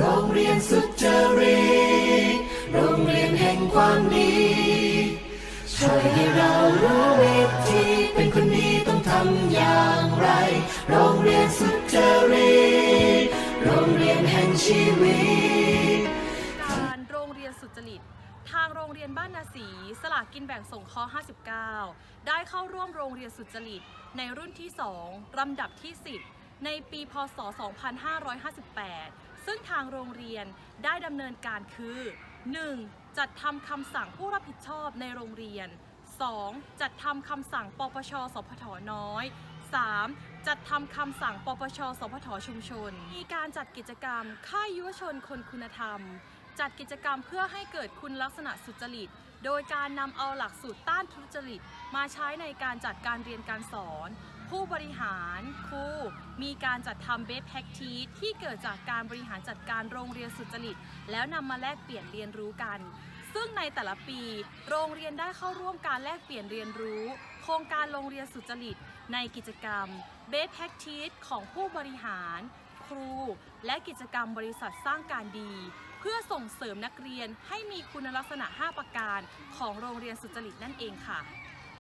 โรงเรียนสุจริตโรงเรียนแห่งความดีช่วยให้เรารู้วิธีเป็นคนดีต้องทำอย่างไร โรงเรียนสุจริตโรงเรียนแห่งชีวิต การโรงเรียนสุจริต ทางโรงเรียนบ้านนาสีสลากกินแบ่งส่งข้อ 59 ได้เข้าร่วมโรงเรียนสุจริต ในรุ่นที่ 2 ลำดับที่ 10 ในปีพศ 2558 ซึ่งทางโรงเรียนได้ดำเนินการคือ 1. จัดทำคำสั่งผู้รับผิดชอบในโรงเรียน 2. จัดทำคำสั่งปปชสพทน้อย 3. จัดทำคำสั่งปปชสพทชุมชน มีการจัดกิจกรรม ค่ายยุวชนคนคุณธรรม จัดกิจกรรมเพื่อให้เกิดคุณลักษณะสุจริต โดยการนำเอาหลักสูตรต้านทุจริต มาใช้ในการจัดการเรียนการสอน ผู้บริหารครูมีการจัดทำเบสแพ็กทีที่เกิดจากการบริหารจัดการโรงเรียนสุจริต แล้วนำมาแลกเปลี่ยนเรียนรู้กัน ซึ่งในแต่ละปี โรงเรียนได้เข้าร่วมการแลกเปลี่ยนเรียนรู้ โครงการโรงเรียนสุจริต ในกิจกรรม Best Practice ของผู้บริหาร ครู และกิจกรรมบริษัทสร้างการดี เพื่อส่งเสริมนักเรียนให้มีคุณลักษณะ 5 ประการ ของโรงเรียนสุจริตนั่นเองค่ะ